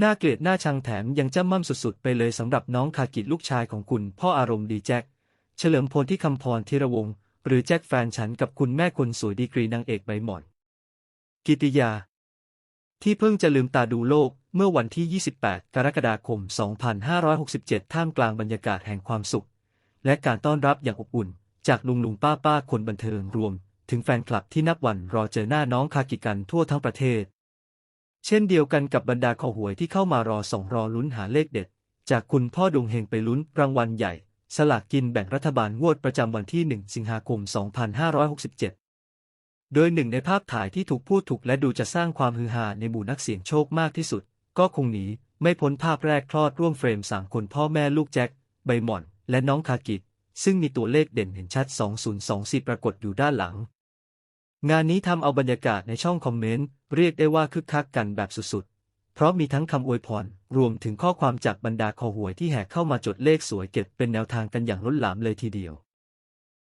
น่าเกลียดน่าชังแถมยังจ้ำม่ำสุดๆ ไปเลยสำหรับน้องคากิลูกชายของคุณ พ่ออารมณ์ดีแจ็ค เฉลิมพลที่คำพรธีรวงศ์หรือแจ็คแฟนฉันกับคุณแม่คนสวยดีกรีนางเอกใบหมอน กิติยา ที่เพิ่งจะลืมตาดูโลกเมื่อวันที่ 28 กรกฎาคม 2567 ท่ามกลางบรรยากาศแห่งความสุข และการต้อนรับอย่างอบอุ่น จากลุงลุงป้าป้าคนบันเทิงรวม ถึงแฟนคลับที่นับวันรอเจอหน้าน้องคากิกันทั่วทั้งประเทศ เช่นเดียวกันกับบรรดาขอหวยที่เข้ามารอส่องรอลุ้นหาเลขเด็ด จากคุณพ่อดวงเฮงไปลุ้นรางวัลใหญ่ สลากกินแบ่งรัฐบาลงวดประจำวันที่ 1 สิงหาคม 2567 โดยหนึ่งในภาพถ่ายที่ถูกพูดถูกและดูจะสร้างความฮือฮาในหมู่นักเสี่ยงโชคมากที่สุด ก็คงหนีไม่พ้นภาพแรกคลอดร่วมเฟรมสามคนพ่อแม่ลูกแจ็คใบหม่อน และน้องคากิซึ่งมีตัวเลขเด่นเห็นชัด 2024 ปรากฏอยู่ด้านหลัง งานนี้ทำเอาบรรยากาศในช่องคอมเมนต์ เรียกได้ว่าคึกคักกันแบบสุดๆ เพราะมีทั้งคำอวยพร รวมถึงข้อความจากบรรดาคอหวยที่แห่เข้ามาจดเลขสวยเก็บเป็นแนวทางกันอย่างล้นหลามเลยทีเดียว